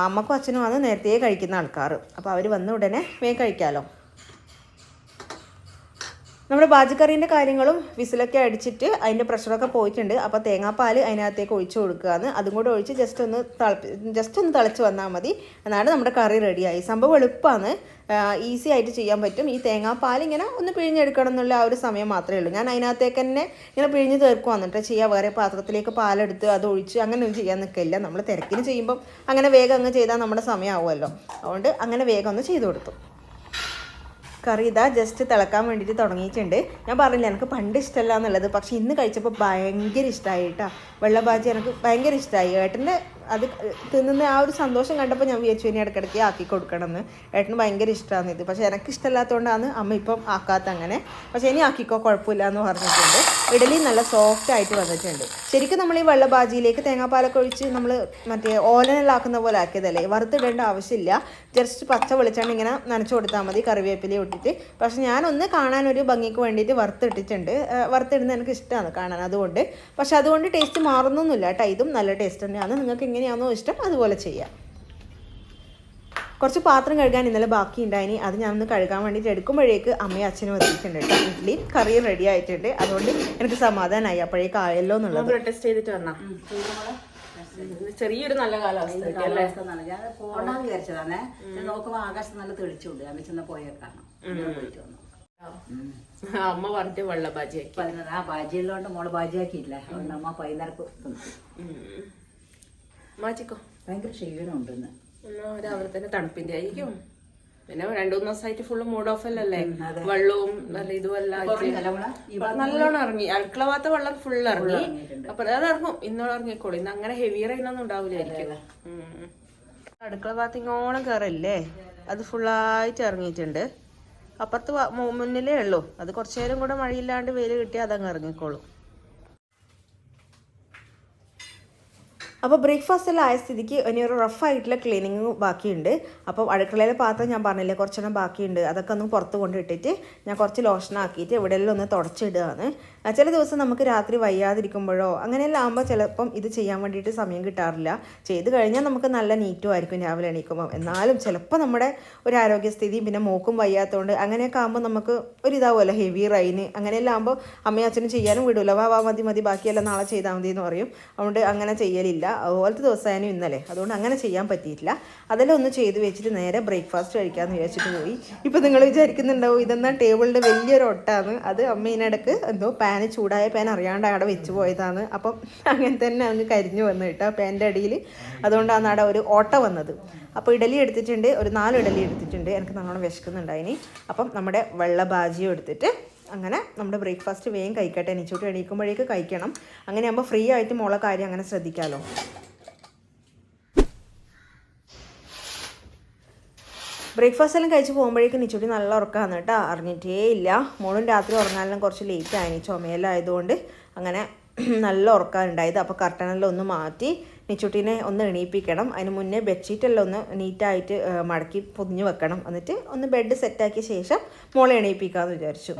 അമ്മക്കും അച്ഛനും അത് നേരത്തെ കഴിക്കുന്ന ആൾക്കാർ അപ്പോൾ അവർ വന്ന ഉടനെ വേഗം കഴിക്കാമല്ലോ നമ്മുടെ ബാജിക്കറീന്റെ കാര്യങ്ങളും വിസിലൊക്കെ അടിച്ചിട്ട് അതിന്റെ പ്രഷറൊക്കെ പോയിട്ടുണ്ട്. അപ്പോൾ തേങ്ങാപ്പാൽ അതിനകത്തേക്ക് ഒഴിച്ച് കൊടുക്കുകയാണ്. അതും കൂടെ ഒഴിച്ച് ജസ്റ്റ് ഒന്ന് തിളപ്പി ജസ്റ്റ് ഒന്ന് തിളച്ച് വന്നാൽ മതി. എന്നാണ് നമ്മുടെ കറി റെഡിയായി. സംഭവം എളുപ്പമാണ്. ഈസി ആയിട്ട് ചെയ്യാൻ പറ്റും. ഈ തേങ്ങാപ്പാൽ ഇങ്ങനെ ഒന്ന് പിഴിഞ്ഞെടുക്കണം എന്നുള്ള ആ ഒരു സമയം മാത്രമേ ഉള്ളൂ. ഞാൻ അതിനകത്തേക്ക് തന്നെ ഇങ്ങനെ പിഴിഞ്ഞ് തീർക്കുവാണ്. കേട്ടോ ചെയ്യുക വേറെ പാത്രത്തിലേക്ക് പാലെടുത്ത് അത് ഒഴിച്ച് അങ്ങനെ ചെയ്യാൻ നിൽക്കില്ല. നമ്മൾ തിരക്കിന് ചെയ്യുമ്പം അങ്ങനെ വേഗം അങ്ങ് ചെയ്താൽ നമ്മുടെ സമയമാവുമല്ലോ. അതുകൊണ്ട് അങ്ങനെ വേഗം ഒന്ന് ചെയ്തു കൊടുത്തു. കറി ഇതാ ജസ്റ്റ് തിളക്കാൻ വേണ്ടിയിട്ട് തുടങ്ങിയിട്ടുണ്ട്. ഞാൻ പറഞ്ഞില്ല എനിക്ക് പണ്ട് ഇഷ്ടമല്ല എന്നുള്ളത്. പക്ഷേ ഇന്ന് കഴിച്ചപ്പോൾ ഭയങ്കര ഇഷ്ടമായി കേട്ടോ. വെള്ളബാജി എനിക്ക് ഭയങ്കര ഇഷ്ടമായി ഏട്ടന്റെ അത് തിന്നുന്ന ആ ഒരു സന്തോഷം കണ്ടപ്പോൾ ഞാൻ വിചാരിച്ചു ഇനി ഇടയ്ക്കിടയ്ക്ക് ആക്കി കൊടുക്കണം എന്ന് ഏട്ടന് ഭയങ്കര ഇഷ്ടമാണ് ഇത്. പക്ഷേ എനിക്ക് ഇഷ്ടമല്ലാത്തതുകൊണ്ടാണ് അമ്മ ഇപ്പം ആക്കാത്ത അങ്ങനെ. പക്ഷേ ഇനി ആക്കിക്കോ കുഴപ്പമില്ല എന്ന് പറഞ്ഞിട്ടുണ്ട്. ഇഡലി നല്ല സോഫ്റ്റ് ആയിട്ട് വന്നിട്ടുണ്ട്. ശരിക്കും നമ്മൾ ഈ വെള്ള ബാജിയിലേക്ക് തേങ്ങാപ്പാലൊക്കെ ഒഴിച്ച് നമ്മൾ മറ്റേ ഓലനെല്ലാക്കുന്ന പോലെ ആക്കിയതല്ലേ? വറുത്തിടേണ്ട ആവശ്യമില്ല. ജസ്റ്റ് പച്ച വെളിച്ചെണ്ണ ഇങ്ങനെ നനച്ചു കൊടുത്താൽ മതി കറിവേപ്പില ഇട്ടിട്ട്. പക്ഷെ ഞാനൊന്ന് കാണാൻ ഒരു ഭംഗിക്ക് വേണ്ടിയിട്ട് വറുത്തിട്ടിട്ടുണ്ട്. വറുത്തിടുന്നത് എനിക്ക് ഇഷ്ടമാണ് കാണാൻ അതുകൊണ്ട്. പക്ഷേ അതുകൊണ്ട് ടേസ്റ്റ് മാറുന്നൊന്നുമില്ല കേട്ടോ. ഇതും നല്ല ടേസ്റ്റ് തന്നെയാണ്. നിങ്ങൾക്ക് എങ്ങനെയാണോ ഇഷ്ടം അതുപോലെ ചെയ്യാം. കുറച്ച് പാത്രം കഴുകാൻ ഇന്നലെ ബാക്കി ഉണ്ടായിനി അത് ഞാൻ ഒന്ന് കഴുകാൻ വേണ്ടിയിട്ട് എടുക്കുമ്പോഴേക്ക് അമ്മയും അച്ഛനും എത്തിയിട്ടുണ്ട് കേട്ടോ. ഇഡ്ഡലി കറിയും റെഡി ആയിട്ടുണ്ട്. അതുകൊണ്ട് എനിക്ക് സമാധാനമായി അപ്പോഴേക്ക് ആയല്ലോ എന്നുള്ളത്. ബ്ലഡ് ടെസ്റ്റ് ചെയ്തിട്ട് വന്നാ. ചെറിയൊരു നല്ല കാലാവസ്ഥ ഞാൻ പോകണമെന്ന് വിചാരിച്ചതാണേ. ഞാൻ നോക്കുമ്പോ ആകാശം നല്ല തെളിച്ചുണ്ട് അമ്മ ചെന്ന പോയേക്കാണ്. ഞാൻ പോയിട്ട് വന്നു. അമ്മ പറഞ്ഞിട്ട് വെള്ള ബാജിയാക്കി. ആ ആ ബാജിയുള്ളതുകൊണ്ട് മോൾ ബാജിയാക്കിയില്ല അതുകൊണ്ട് അമ്മ തിന്നു. മാറ്റിക്കോ. ഭയങ്കര ക്ഷീണമുണ്ടെന്ന്. രാവിലെ തന്നെ തണുപ്പിന്റെ ആയിരിക്കും പിന്നെ രണ്ടു മൂന്ന് ദിവസമായിട്ട് ഫുള്ള് മൂഡ് ഓഫ് അല്ലല്ലേ. വെള്ളവും നല്ല ഇതുമല്ല? നല്ലോണം ഇറങ്ങി അടുക്കള ഭാഗത്തെ വെള്ളം ഫുൾ ഇറങ്ങി. അപ്പൊ അത് ഇറങ്ങും. ഇന്നോളം ഇറങ്ങിക്കോളൂ. ഇന്ന് അങ്ങനെ ഹെവി റെയിനൊന്നും ഉണ്ടാവില്ലായിരിക്കും. അടുക്കള ഭാഗത്ത് ഇങ്ങോളം കയറില്ലേ അത് ഫുള്ളായിട്ട് ഇറങ്ങിയിട്ടുണ്ട്. അപ്പുറത്ത് മുന്നിലേ ഉള്ളൂ. അത് കുറച്ചു നേരം കൂടെ മഴയില്ലാണ്ട് വെയിൽ കിട്ടിയാൽ അതങ്ങ് ഇറങ്ങിക്കോളും. അപ്പോൾ ബ്രേക്ക്ഫാസ്റ്റ് എല്ലാം ആയ സ്ഥിതിക്ക് ഇനി ഒരു റഫ് ആയിട്ടുള്ള ക്ലീനിങ് ബാക്കിയുണ്ട്. അപ്പോൾ അടുക്കളയിലെ പാത്രം ഞാൻ പറഞ്ഞില്ലേ കുറച്ചെണ്ണം ബാക്കിയുണ്ട്. അതൊക്കെ ഒന്ന് പുറത്ത് കൊണ്ടിട്ടിട്ട് ഞാൻ കുറച്ച് ലോഷനാക്കിയിട്ട് എവിടെയെല്ലാം ഒന്ന് തുടച്ചിടുകയാണ്. ചില ദിവസം നമുക്ക് രാത്രി വയ്യാതിരിക്കുമ്പോഴോ അങ്ങനെയെല്ലാം ആകുമ്പോൾ ചിലപ്പം ഇത് ചെയ്യാൻ വേണ്ടിയിട്ട് സമയം കിട്ടാറില്ല. ചെയ്ത് കഴിഞ്ഞാൽ നമുക്ക് നല്ല നീറ്റും ആയിരിക്കും രാവിലെ എണീക്കുമ്പോൾ എന്നാലും ചിലപ്പോൾ നമ്മുടെ ഒരു ആരോഗ്യസ്ഥിതി പിന്നെ മൂക്കും വയ്യാത്തതുകൊണ്ട് അങ്ങനെയൊക്കെ ആകുമ്പോൾ നമുക്ക് ഒരു ഹെവി റൈന് അങ്ങനെയെല്ലാം ആകുമ്പോൾ അമ്മയും അച്ഛനും ചെയ്യാനും വിടൂല. വാ വാ മതി മതി ബാക്കിയെല്ലാം നാളെ ചെയ്താൽ മതി എന്ന് പറയും. അതുകൊണ്ട് അങ്ങനെ ചെയ്യലില്ല. അതുപോലത്തെ ദിവസമായാലും ഇന്നലെ. അതുകൊണ്ട് അങ്ങനെ ചെയ്യാൻ പറ്റിയിട്ടില്ല. അതെല്ലാം ഒന്ന് ചെയ്ത് വെച്ചിട്ട് നേരെ ബ്രേക്ക്ഫാസ്റ്റ് കഴിക്കാമെന്ന് വിചാരിച്ചിട്ട് പോയി. ഇപ്പം നിങ്ങൾ വിചാരിക്കുന്നുണ്ടാവും ഇതെന്നാ ടേബിളിന്റെ വലിയൊരു ഒട്ടാണ് അത് അമ്മ ഇതിനിടക്ക് എന്തോ പാന് ചൂടായ പാൻ അറിയാണ്ട് അവിടെ വെച്ച് പോയതാണ് അപ്പം അങ്ങനെ തന്നെ അങ്ങ് കരിഞ്ഞു വന്നു കേട്ടോ പാന്റെ അടിയിൽ. അതുകൊണ്ടാണ് അവിടെ ഒരു ഓട്ട വന്നത്. അപ്പോൾ ഇഡലി എടുത്തിട്ടുണ്ട് ഒരു നാല് ഇഡലി എടുത്തിട്ടുണ്ട്. എനിക്ക് നല്ലോണം വിശക്കുന്നുണ്ടായിനി. അപ്പം നമ്മുടെ വെള്ള ബാജിയും എടുത്തിട്ട് അങ്ങനെ നമ്മുടെ ബ്രേക്ക്ഫാസ്റ്റ് വേഗം കഴിക്കട്ടെ. എണീച്ചോട്ട് എണീക്കുമ്പോഴേക്ക് കഴിക്കണം. അങ്ങനെ ആകുമ്പോൾ ഫ്രീ ആയിട്ട് മോളെ കാര്യം അങ്ങനെ ശ്രദ്ധിക്കാമല്ലോ ബ്രേക്ക്ഫാസ്റ്റ് എല്ലാം കഴിച്ച് പോകുമ്പോഴേക്കും നിച്ചൂട്ടി നല്ല ഉറക്കമാണ് കേട്ടോ. അറിഞ്ഞിട്ടേ ഇല്ല. മോളും രാത്രി ഉറങ്ങാനെല്ലാം കുറച്ച് ലേറ്റ് ആയി. ചുമയെല്ലാം ആയതുകൊണ്ട് അങ്ങനെ നല്ല ഉറക്കമാണ് ഉണ്ടായത്. അപ്പോൾ കർട്ടനെല്ലാം ഒന്ന് മാറ്റി നിച്ചുട്ടീനെ ഒന്ന് എണീപ്പിക്കണം. അതിന് മുന്നേ ബെഡ്ഷീറ്റെല്ലാം ഒന്ന് നീറ്റായിട്ട് മടക്കി പൊതിഞ്ഞ് വെക്കണം. എന്നിട്ട് ഒന്ന് ബെഡ് സെറ്റാക്കിയ ശേഷം മോളെ എണീപ്പിക്കാമെന്ന് വിചാരിച്ചു.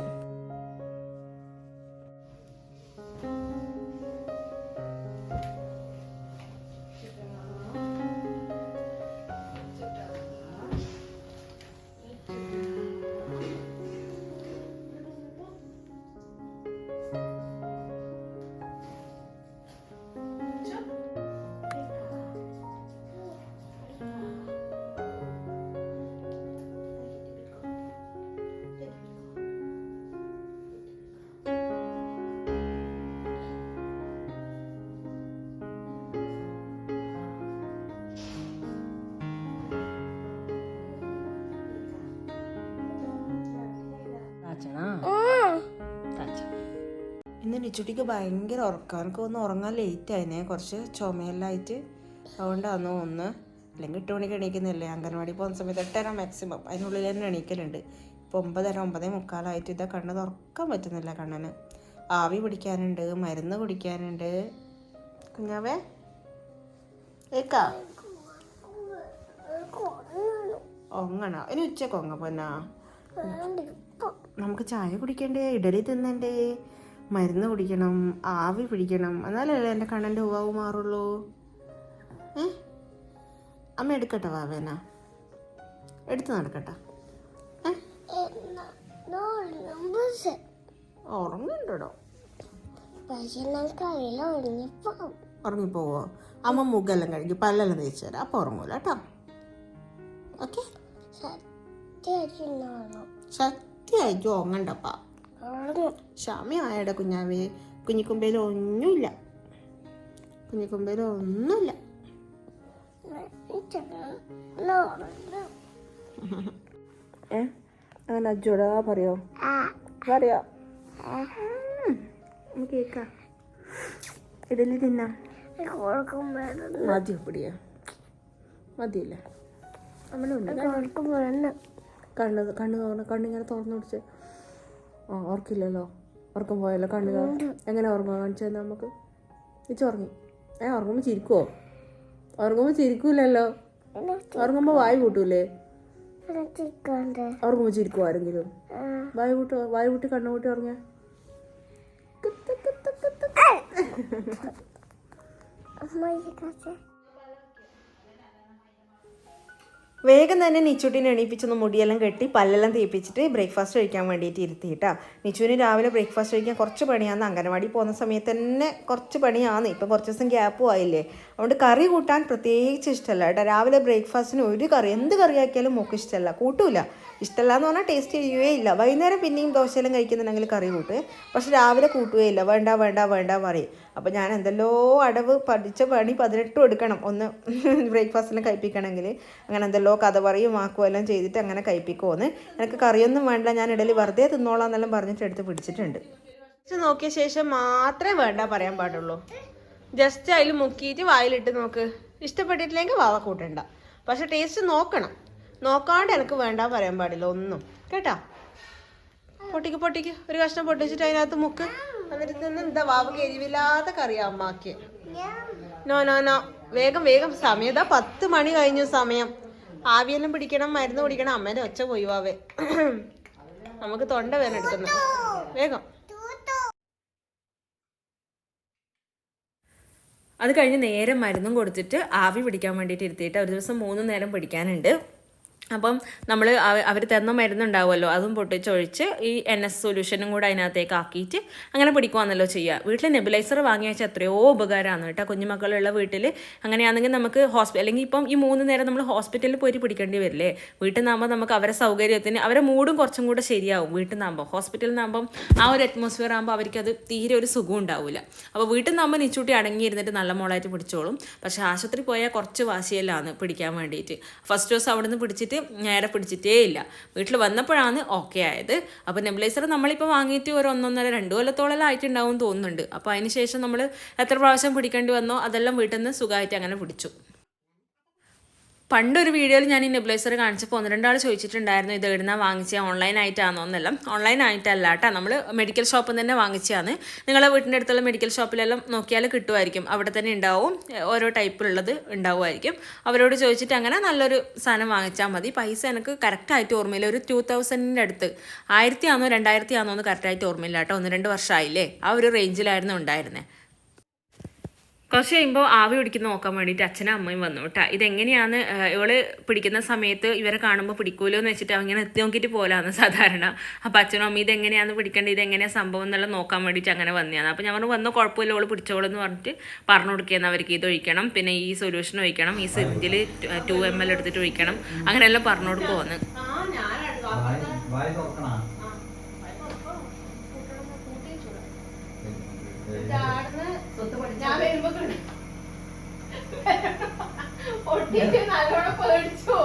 ഇന്ന് നിച്ചുട്ടിക്ക് ഭയങ്കര ഉറക്കം. എനിക്ക് ഒന്ന് ഉറങ്ങാൻ ലേറ്റ് ആയിനെ. കുറച്ച് ചുമയെല്ലാം ആയിട്ട് അതുകൊണ്ടാണ് ഒന്ന്. അല്ലെങ്കിൽ എട്ട് മണിക്ക് എണീക്കുന്നില്ലേ അംഗൻവാടി പോകുന്ന സമയത്ത് എട്ടര മാക്സിമം അതിനുള്ളിൽ തന്നെ എണീക്കലുണ്ട്. ഇപ്പോൾ ഒമ്പതര ഒമ്പതേ മുക്കാലായിട്ട്. ഇതാ കണ്ണ് തുറക്കാൻ പറ്റുന്നില്ല കണ്ണന്. ആവി പിടിക്കാനുണ്ട് മരുന്ന് കുടിക്കാനുണ്ട്. കുഞ്ഞാവേ ഏക്കാ? ഒങ്ങണോ ഇനി ഉച്ചയ്ക്ക് ഒങ്ങ പൊന്നാ. നമുക്ക് ചായ കുടിക്കണ്ടേ? ഇഡലി തിന്നണ്ടേ? മരുന്ന് കുടിക്കണം ആവി പിടിക്കണം. എന്നാലല്ലേ എന്റെ കണ്ണന്റെ ഉവാവ് മാറുള്ളൂ? ഏ? അമ്മ എടുക്കട്ടെ വാവേന. എടുത്ത് നടക്കട്ടെ. ഉറങ്ങണ്ടോ ഉറങ്ങിപ്പോവോ? അമ്മ മുഖെല്ലാം കഴുകി പല്ലെല്ലാം തേച്ച് തരാം. അപ്പോൾ ഉറങ്ങൂല കേട്ടോ. ഓക്കെ? സത്യമായിട്ടും ഉറങ്ങണ്ടപ്പാ. ക്ഷമയായടാ കുഞ്ഞാവേ. കുഞ്ഞിക്കുമ്പയിൽ ഒന്നുമില്ല കുഞ്ഞിക്കുമ്പയിൽ ഒന്നുമില്ല ഏ? അങ്ങനെ അജോടാ പറയോ? പറയോ? കേക്കാം. ഇഡലി തിന്നാം? മതിയോ പിടിയാ മതിയില്ല? കണ്ണ് കണ്ണ് തുറന്ന് കണ്ണിങ്ങനെ തുറന്നു പിടിച്ച് ആ ഓർക്കില്ലല്ലോ ഉറക്കം പോയല്ലോ കണ്ണ് തുറന്ന്. എങ്ങനെ ഉറങ്ങുക കാണിച്ചു തന്നെ നമുക്ക്? ഇച്ച ഉറങ്ങി. ഏ ഉറങ്ങുമ്പോൾ ചിരിക്കുവോ? ഉറങ്ങുമ്പോൾ ചിരിക്കൂലല്ലോ. ഉറങ്ങുമ്പോൾ വായു കൂട്ടൂലേ ഉറങ്ങുമ്പോൾ ചിരിക്കുവോ ആരെങ്കിലും? വായു കൂട്ടോ വായു കൂട്ടി കണ്ണു കൂട്ടി ഉറങ്ങിയ വേഗം തന്നെ നിച്ചുട്ടിനെ എണീപ്പിച്ചൊന്ന് മുടിയെല്ലാം കെട്ടി പല്ലെല്ലാം തേപ്പിച്ചിട്ട് ബ്രേക്ക്ഫാസ്റ്റ് കഴിക്കാൻ വേണ്ടിയിട്ട് ഇരുത്തി കേട്ടോ നിച്ചുവിന് രാവിലെ ബ്രേക്ക്ഫാസ്റ്റ് കഴിക്കാൻ കുറച്ച് പണിയാന്ന് അംഗനവാടി പോകുന്ന സമയത്ത് തന്നെ കുറച്ച് പണിയാന്ന്. ഇപ്പം കുറച്ച് ദിവസം ഗ്യാപ്പും ആയില്ലേ. അതുകൊണ്ട് കറി കൂട്ടാൻ പ്രത്യേകിച്ച് ഇഷ്ടമല്ല കേട്ടോ. രാവിലെ ബ്രേക്ക്ഫാസ്റ്റിന് ഒരു കറി എന്ത് കറി ആക്കിയാലും മോക്ക് ഇഷ്ടമല്ല കൂട്ടൂല. ഇഷ്ടമല്ല എന്ന് പറഞ്ഞാൽ ടേസ്റ്റ് ചെയ്യുകയേ ഇല്ല. വൈകുന്നേരം പിന്നെയും ദോശയെല്ലാം കഴിക്കുന്നുണ്ടെങ്കിൽ കറി കൂട്ടുക പക്ഷെ രാവിലെ കൂട്ടുകയില്ല വേണ്ട വേണ്ട വേണ്ട പറയും. അപ്പോൾ ഞാൻ എന്തെല്ലോ അടവ് പഠിച്ച പണി പതിനെട്ടും എടുക്കണം. ഒന്ന് ബ്രേക്ക്ഫാസ്റ്റിലും കഴിപ്പിക്കണമെങ്കിൽ അങ്ങനെ എന്തെല്ലോ കഥ പറയും വാക്കും എല്ലാം ചെയ്തിട്ട് അങ്ങനെ കഴിപ്പിക്കുമെന്ന് എനിക്ക് കറിയൊന്നും വേണ്ട ഞാൻ ഇടയിൽ വെറുതെ തിന്നോളാം എന്നെല്ലാം പറഞ്ഞിട്ട് എടുത്ത് പിടിച്ചിട്ടുണ്ട്. നോക്കിയ ശേഷം മാത്രമേ വേണ്ട പറയാൻ പാടുള്ളൂ. ജസ്റ്റ് അതിൽ മുക്കിയിട്ട് വായിലിട്ട് നോക്ക്. ഇഷ്ടപ്പെട്ടിട്ടില്ലെങ്കിൽ വാവ കൂട്ടണ്ട. പക്ഷെ ടേസ്റ്റ് നോക്കണം. നോക്കാണ്ട് എനിക്ക് വേണ്ട പറയാൻ പാടില്ല ഒന്നും. കേട്ടാ? പൊട്ടിക്ക് പൊട്ടിക്ക്. ഒരു കഷ്ണം പൊട്ടിച്ചിട്ട് അതിനകത്ത് മുക്ക്. എന്നിട്ട് നിന്ന് എന്താ വാവക്ക് എരിവില്ലാത്ത കറിയാ അമ്മാക്ക്. നോ നോ നോ വേഗം വേഗം. സമയം ഇതാ പത്ത് മണി കഴിഞ്ഞു സമയം. ആവിയെല്ലാം പിടിക്കണം മരുന്ന് പിടിക്കണം അമ്മേന്റെ ഒച്ച പോയി വാവേ. നമുക്ക് തൊണ്ട വേദന എടുക്കുന്നു. വേഗം. അത് കഴിഞ്ഞ് നേരം മരുന്നും കൊടുത്തിട്ട് ആവി പിടിക്കാൻ വേണ്ടിയിട്ട് ഇരുത്തിയിട്ട് ഒരു ദിവസം മൂന്ന് നേരം പിടിക്കാനുണ്ട്. അപ്പം നമ്മൾ അവർ തന്ന മരുന്നുണ്ടാവുമല്ലോ അതും പൊട്ടിച്ചൊഴിച്ച് ഈ എൻ എസ് സൊല്യൂഷനും കൂടെ അതിനകത്തേക്ക് ആക്കിയിട്ട് അങ്ങനെ പിടിക്കുവാന്നല്ലോ ചെയ്യുക. വീട്ടിൽ നെബുലൈസർ വാങ്ങി വെച്ചാൽ എത്രയോ ഉപകാരമാണ് കേട്ടോ. കുഞ്ഞുമക്കളുള്ള വീട്ടിൽ അങ്ങനെയാണെങ്കിൽ നമുക്ക് ഹോസ്പിറ്റൽ അല്ലെങ്കിൽ ഇപ്പം ഈ മൂന്ന് നേരം നമ്മൾ ഹോസ്പിറ്റലിൽ പോയി പിടിക്കേണ്ടി വരില്ലേ? വീട്ടിൽ നിന്നാകുമ്പോൾ നമുക്ക് അവരെ സൗകര്യത്തിന് അവരെ മൂടും കുറച്ചും കൂടെ ശരിയാവും വീട്ടിൽ നിന്നാകുമ്പോൾ ഹോസ്പിറ്റലിൽ നിന്നാകുമ്പം ആ ഒരു അറ്റ്മോസ്ഫിയർ ആകുമ്പോൾ അവർക്കത് തീരെ ഒരു സുഖം ഉണ്ടാവില്ല അപ്പോൾ വീട്ടിൽ നിന്നാകുമ്പോൾ നിച്ചൂട്ടി അടങ്ങിയിരുന്നിട്ട് നല്ല മോളായിട്ട് പിടിച്ചോളും. പക്ഷേ ആശുപത്രി പോയാൽ കുറച്ച് വാശിയെല്ലാം പിടിക്കാൻ വേണ്ടിയിട്ട്. ഫസ്റ്റ് ദിവസം അവിടെ നിന്ന് പിടിച്ചിട്ട് നേരെ പിടിച്ചിട്ടേ ഇല്ല. വീട്ടിൽ വന്നപ്പോഴാണ് ഓക്കെ ആയത്. അപ്പോൾ നെബിലൈസർ നമ്മളിപ്പോൾ വാങ്ങിയിട്ട് ഒരു ഒന്നൊന്നര രണ്ട് കൊല്ലത്തോളം ആയിട്ടുണ്ടാവും തോന്നുന്നുണ്ട്. അപ്പോൾ അതിന് ശേഷം നമ്മൾ എത്ര പ്രാവശ്യം പിടിക്കേണ്ടി വന്നോ അതെല്ലാം വീട്ടിൽ നിന്ന് സുഖമായിട്ട് അങ്ങനെ പിടിച്ചു. പണ്ടൊരു വീഡിയോയിൽ ഞാൻ ഈ നെബ്ലൈസർ കാണിച്ചപ്പോൾ ഒന്ന് രണ്ടാൾ ചോദിച്ചിട്ടുണ്ടായിരുന്നു ഇത് എവിടുന്ന വാങ്ങിച്ച? ഓൺലൈൻ ആയിട്ടാണോ എന്നെല്ലാം. ഓൺലൈൻ ആയിട്ടല്ല കേട്ടോ നമ്മൾ മെഡിക്കൽ ഷോപ്പിൽ നിന്ന് തന്നെ വാങ്ങിച്ചതാണ്. നിങ്ങളെ വീട്ടിന്റെ അടുത്തുള്ള മെഡിക്കൽ ഷോപ്പിലെല്ലാം നോക്കിയാൽ കിട്ടുമായിരിക്കും. അവിടെ തന്നെ ഉണ്ടാവും. ഓരോ ടൈപ്പിലുള്ളത് ഉണ്ടാവുമായിരിക്കും. അവരോട് ചോദിച്ചിട്ട് അങ്ങനെ നല്ലൊരു സാധനം വാങ്ങിച്ചാൽ മതി. പൈസ എനിക്ക് കറക്റ്റായിട്ട് ഓർമ്മയില്ല. ഒരു ടു തൗസൻഡിന്റെ അടുത്ത്. ആയിരത്തി ആണോ രണ്ടായിരത്തി ആണോ എന്ന് കറക്റ്റായിട്ട് ഓർമ്മയില്ല കേട്ടോ ഒന്ന് രണ്ട് വർഷമായില്ലേ ആ ഒരു റേഞ്ചിലായിരുന്നു ഉണ്ടായിരുന്നത് കുറച്ച് കഴിയുമ്പോൾ ആവി പിടിക്കുന്ന നോക്കാൻ വേണ്ടിയിട്ട് അച്ഛനും അമ്മയും വന്നു കേട്ടോ. ഇതെങ്ങനെയാണ് ഇവൾ പിടിക്കുന്ന സമയത്ത് ഇവരെ കാണുമ്പോൾ പിടിക്കൂലോ എന്ന് വെച്ചിട്ട് അങ്ങനെ എത്തി നോക്കിയിട്ട് പോലാണ് സാധാരണ. അപ്പോൾ അച്ഛനും അമ്മയും ഇതെങ്ങനെയാണ് പിടിക്കേണ്ടത് ഇതെങ്ങനെയാണ് സംഭവം എന്നുള്ളത് നോക്കാൻ വേണ്ടിയിട്ട് അങ്ങനെ വന്നതാണ്. അപ്പോൾ ഞങ്ങൾ വന്ന കുഴപ്പമില്ല ഓൾ പിടിച്ചോളൂ എന്ന് പറഞ്ഞിട്ട് പറഞ്ഞു കൊടുക്കുകയെന്ന് അവർക്ക്. ഇത് ഒഴിക്കണം പിന്നെ ഈ സൊല്യൂഷൻ ഒഴിക്കണം ഈ സിഞ്ചിൽ ടു എം എൽ എടുത്തിട്ട് ഒഴിക്കണം അങ്ങനെയെല്ലാം പറഞ്ഞു കൊടുക്കുമെന്ന് തുറക്കണ ഞാൻ വരുമ്പോ ഒട്ടിച്ച് നല്ലോണം പേടിച്ചു.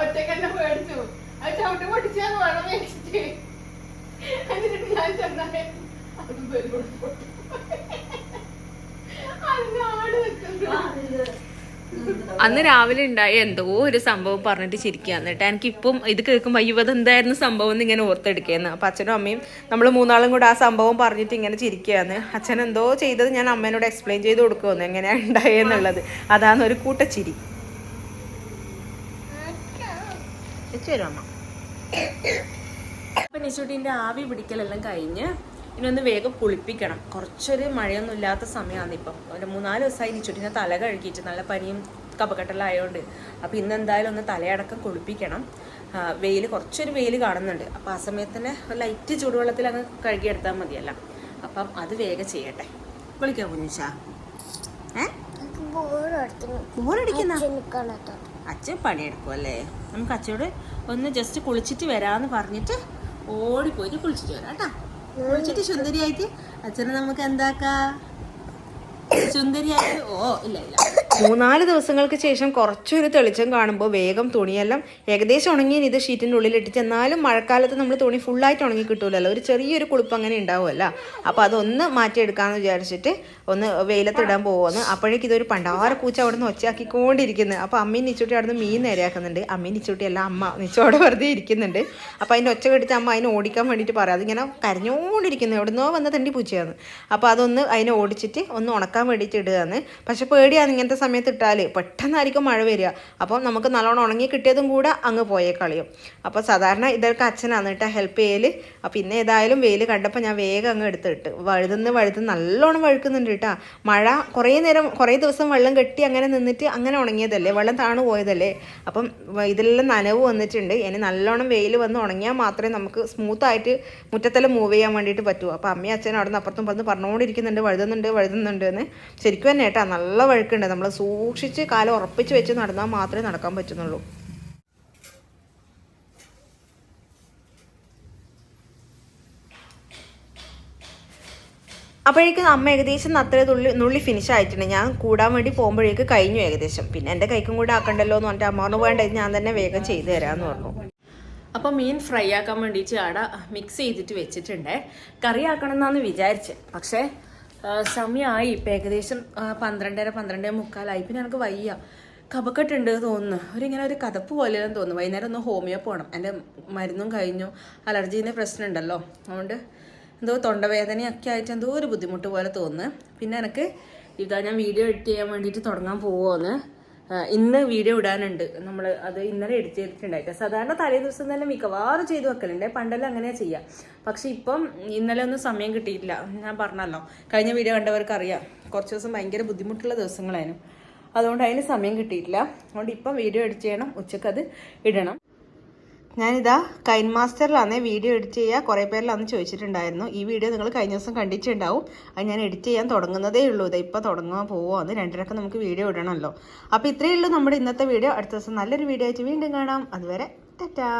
ഒറ്റക്കന്നെ പേടിച്ചു. അത് ചവിട്ടി പൊട്ടിച്ചാന്ന് വേണം വെച്ചിട്ട് എന്നിട്ട് ഞാൻ ചെന്നാൽ അത് വരും അതിനാട് നിൽക്കുന്നു അന്ന് രാവിലെ ഉണ്ടായ എന്തോ ഒരു സംഭവം പറഞ്ഞിട്ട് ചിരിക്കുകയാണ് കേട്ടോ എനിക്കിപ്പം ഇത് കേൾക്കുമ്പോൾ അയ്യോ എന്തായിരുന്നു സംഭവം എന്ന് ഇങ്ങനെ ഓർത്തെടുക്കുകയെന്ന് അപ്പം അച്ഛനും അമ്മയും നമ്മൾ മൂന്നാളും കൂടെ ആ സംഭവം പറഞ്ഞിട്ട് ഇങ്ങനെ ചിരിക്കുകയാണ് അച്ഛൻ എന്തോ ചെയ്തത് ഞാൻ അമ്മേനോട് എക്സ്പ്ലെയിൻ ചെയ്ത് കൊടുക്കുമെന്ന് എങ്ങനെയാണ് ഉണ്ടായെന്നുള്ളത് അതാണ് ഒരു കൂട്ടച്ചിരി. അപ്പം നിശുട്ടീന്റെ ആവി പിടിക്കലെല്ലാം കഴിഞ്ഞ് ഇനി ഒന്ന് വേഗം കുളിപ്പിക്കണം. കുറച്ചൊരു മഴയൊന്നും ഇല്ലാത്ത സമയമാണ് ഇപ്പം. ഒരു മൂന്നാൽ ദിവസമായി നിശുട്ടീനെ തല കഴുകിയിട്ട് നല്ല പനിയും കപക്കെട്ടെല്ലാം അപകടമായതുകൊണ്ട് അപ്പം ഇന്ന് എന്തായാലും ഒന്ന് തലയടക്കം കുളിപ്പിക്കണം. വെയിൽ കുറച്ചൊരു വെയിൽ കാണുന്നുണ്ട്. അപ്പം ആ സമയത്ത് തന്നെ ലൈറ്റ് ചൂടുവെള്ളത്തിൽ അങ്ങ് കഴുകിയെടുത്താൽ മതിയല്ല. അപ്പം അത് വേഗം ചെയ്യട്ടെ. വിളിക്കാം കുഞ്ഞിച്ച? ബോറടിക്കുന്ന. അച്ഛൻ പണിയെടുക്കും അല്ലേ? നമുക്ക് അച്ഛനോട് ഒന്ന് ജസ്റ്റ് കുളിച്ചിട്ട് വരാന്ന് പറഞ്ഞിട്ട് ഓടിപ്പോയിട്ട് കുളിച്ചിട്ട് വരാം കേട്ടോ. കുളിച്ചിട്ട് സുന്ദരിയായിട്ട് അച്ഛനെ നമുക്ക് എന്താക്കാ? സുന്ദരിയായിട്ട് ഓ ഇല്ല ഇല്ല. മൂന്നാൽ ദിവസങ്ങൾക്ക് ശേഷം കുറച്ചൊരു തെളിച്ചം കാണുമ്പോൾ വേഗം തുണിയെല്ലാം ഏകദേശം ഉണങ്ങി ഇത് ഷീറ്റിന്റെ ഉള്ളിൽ ഇട്ടിട്ട് എന്നാലും മഴക്കാലത്ത് നമ്മൾ തുണി ഫുള്ളായിട്ട് ഉണങ്ങി കിട്ടൂലല്ലോ. ഒരു ചെറിയൊരു കുളിപ്പ് അങ്ങനെ ഉണ്ടാവുമല്ലോ. അപ്പോൾ അതൊന്ന് മാറ്റിയെടുക്കാമെന്ന് വിചാരിച്ചിട്ട് ഒന്ന് വെയിലത്തിടാൻ പോകുമെന്ന് അപ്പോഴേക്കും ഇതൊരു പണ്ടാര പൂച്ച അവിടെ നിന്ന് ഒച്ചയാക്കിക്കൊണ്ടിരിക്കുന്നത് അപ്പോൾ അമ്മയും നിച്ചൂട്ടി അവിടെ നിന്ന് മീൻ നേരെയാക്കുന്നുണ്ട്. അമ്മയും നിച്ചൂട്ടി അമ്മ നിച്ചോടെ വെറുതെ ഇരിക്കുന്നുണ്ട്. അപ്പോൾ അതിന്റെ ഒച്ച കെടുത്ത് അമ്മ അതിനെ ഓടിക്കാൻ വേണ്ടിയിട്ട് പറയാം. അതിങ്ങനെ കരഞ്ഞുകൊണ്ടിരിക്കുന്നു എവിടുന്നോ വന്ന തണ്ടി പൂച്ചയാണ് അപ്പോൾ അതൊന്ന് അതിനെ ഓടിച്ചിട്ട് ഒന്ന് ഉണക്കാൻ വേണ്ടിയിട്ട് ഇടുകയാണ് പക്ഷെ പേടിയാണ് ഇങ്ങനത്തെ സമയത്ത് ഇട്ടാൽ പെട്ടെന്നായിരിക്കും മഴ വരിക. അപ്പോൾ നമുക്ക് നല്ലോണം ഉണങ്ങി കിട്ടിയതും കൂടെ അങ്ങ് പോയേ കളിയും. അപ്പോൾ സാധാരണ ഇതൊക്കെ അച്ഛനാണ് കേട്ടോ ഹെൽപ്പ് ചെയ്യൽ അപ്പോൾ പിന്നെ ഏതായാലും വെയിൽ കണ്ടപ്പോൾ ഞാൻ വേഗം അങ്ങ് എടുത്തിട്ട് വഴുതുന്ന് വഴുതുന്ന് നല്ലോണം വഴുക്കുന്നുണ്ട് കേട്ടോ. മഴ കുറേ നേരം കുറേ ദിവസം വെള്ളം കെട്ടി അങ്ങനെ നിന്നിട്ട് അങ്ങനെ ഉണങ്ങിയതല്ലേ? വെള്ളം താണു പോയതല്ലേ? അപ്പം ഇതിലെല്ലാം ഇതെല്ലാം നനവ് വന്നിട്ടുണ്ട്. ഇനി നല്ലോണം വെയിൽ വന്ന് ഉണങ്ങിയാൽ മാത്രമേ നമുക്ക് സ്മൂത്തായിട്ട് മുറ്റത്തെല്ലാം മൂവ് ചെയ്യാൻ വേണ്ടിയിട്ട് പറ്റൂ. അപ്പോൾ അമ്മയും അച്ഛനും അവിടെ നിന്ന് അപ്പുറത്തും പറഞ്ഞ് പറഞ്ഞുകൊണ്ടിരിക്കുന്നുണ്ട്. വഴുതുന്നുണ്ട് വഴുതുന്നുണ്ട് എന്ന്. ശരിക്കും തന്നെ കേട്ടോ നല്ല വഴുക്കുണ്ട്. നമ്മൾ സൂക്ഷിച്ച് കാലം ഉറപ്പിച്ച് വെച്ച് നടന്നാൽ മാത്രമേ നടക്കാൻ പറ്റുന്നുള്ളൂ. അപ്പോഴേക്കും അമ്മ ഏകദേശം അത്രേ തുള്ളി നുള്ളി ഫിനിഷ് ആയിട്ടുണ്ട്. ഞാൻ കൂടാൻ വേണ്ടി പോകുമ്പോഴേക്ക് കഴിഞ്ഞു ഏകദേശം. പിന്നെ എന്റെ കൈക്കും കൂടെ ആക്കണ്ടല്ലോ എന്ന് പറഞ്ഞിട്ട് അമ്മ പറഞ്ഞു വേണ്ട ഞാൻ തന്നെ വേഗം ചെയ്തു തരാമെന്ന് പറഞ്ഞു. അപ്പോൾ മീൻ ഫ്രൈ ആക്കാൻ വേണ്ടിയിട്ട് ആടെ മിക്സ് ചെയ്തിട്ട് വെച്ചിട്ടുണ്ട്. കറി ആക്കണം എന്നാണ് വിചാരിച്ചത്. പക്ഷേ സമയമായി ഇപ്പം ഏകദേശം പന്ത്രണ്ടര പന്ത്രണ്ടര പന്ത്രണ്ടേ മുക്കാലായി. പിന്നെ എനിക്ക് വയ്യ. കപക്കെട്ടുണ്ട് തോന്നുന്നു. ഒരു ഇങ്ങനെ ഒരു കതപ്പ് പോലെയാണെന്ന് തോന്നുന്നു. വൈകുന്നേരം ഒന്ന് ഹോമിയോ പോകണം എന്റെ മരുന്നും കഴിഞ്ഞു. അലർജീന്റെ പ്രശ്നം ഉണ്ടല്ലോ അതുകൊണ്ട് എന്തോ തൊണ്ടവേദനയൊക്കെ ആയിട്ട് എന്തോ ഒരു ബുദ്ധിമുട്ട് പോലെ തോന്നുന്നു. പിന്നെ എനിക്ക് ഇതാ ഞാൻ വീഡിയോ എഡിറ്റ് ചെയ്യാൻ വേണ്ടിയിട്ട് തുടങ്ങാൻ പോവുമെന്ന് ഇന്ന് വീഡിയോ ഇടാനുണ്ട്. നമ്മൾ അത് ഇന്നലെ എഡിറ്റ് ചെയ്തിട്ടുണ്ടായിട്ട് സാധാരണ തലേ ദിവസം തന്നെ മിക്കവാറും ചെയ്തു വെക്കലുണ്ട്. പണ്ടെല്ലാം അങ്ങനെ ചെയ്യാം. പക്ഷെ ഇപ്പം ഇന്നലെ ഒന്നും സമയം കിട്ടിയിട്ടില്ല. ഞാൻ പറഞ്ഞല്ലോ കഴിഞ്ഞ വീഡിയോ കണ്ടവർക്ക് അറിയാം. കുറച്ച് ദിവസം ഭയങ്കര ബുദ്ധിമുട്ടുള്ള ദിവസങ്ങളായിരുന്നു. അതുകൊണ്ട് അതിന് സമയം കിട്ടിയിട്ടില്ല. അതുകൊണ്ട് ഇപ്പം വീഡിയോ എഡിറ്റ് ചെയ്യണം. ഉച്ചക്കത് ഇടണം. ഞാനിതാ കൈൻ മാസ്റ്ററിലാണ് വീഡിയോ എഡിറ്റ് ചെയ്യുക കുറേ പേരിൽ അന്ന് ചോദിച്ചിട്ടുണ്ടായിരുന്നു. ഈ വീഡിയോ നിങ്ങൾ കഴിഞ്ഞ ദിവസം കണ്ടിട്ടുണ്ടാവും. അത് ഞാൻ എഡിറ്റ് ചെയ്യാൻ തുടങ്ങുന്നതേ ഉള്ളൂ. ഇത് ഇപ്പോൾ തുടങ്ങാൻ അന്ന് രണ്ടരക്ക് നമുക്ക് വീഡിയോ ഇടണമല്ലോ അപ്പോൾ ഇത്രയേ ഉള്ളൂ നമ്മുടെ ഇന്നത്തെ വീഡിയോ. അടുത്ത ദിവസം നല്ലൊരു വീഡിയോ ആയിട്ട് വീണ്ടും കാണാം. അതുവരെ ടാറ്റാ.